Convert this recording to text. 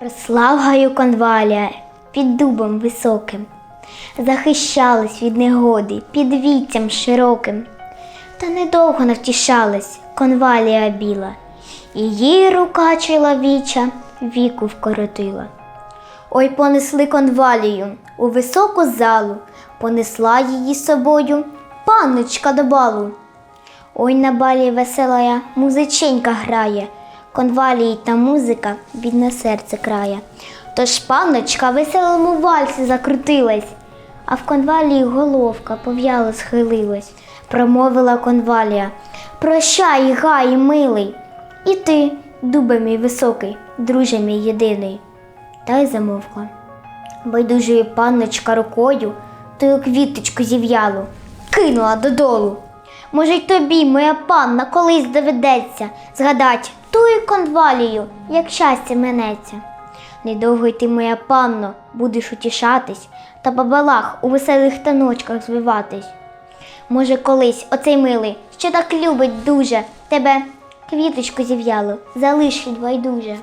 Росла гаю конвалія під дубом високим, захищалась від негоди під віттям широким. Та недовго навтішалась конвалія біла, її рука чоловіча віку вкоротила. Ой, понесли конвалію у високу залу, понесла її собою панночка до балу. Ой, на балі веселая музиченька грає, конвалії та музика бідне серце крає. Тож панночка веселому вальсі закрутилась, а в конвалії головка пов'яло схилилась. Промовила конвалія Прощай, гай, милий, і ти, дубе мій високий, друже мій єдиний. Та й замовкла. Байдужою панночка рукою тою квіточку зів'ялу, кинула додолу. Може, й тобі, моя панна, колись доведеться згадать тую конвалію, як щастя минеться. Недовго й ти, моя панно, будеш утішатись та бабалах у веселих таночках звиватись. Може, колись оцей милий, що так любить дуже, тебе квіточку зів'яло, залишить байдуже.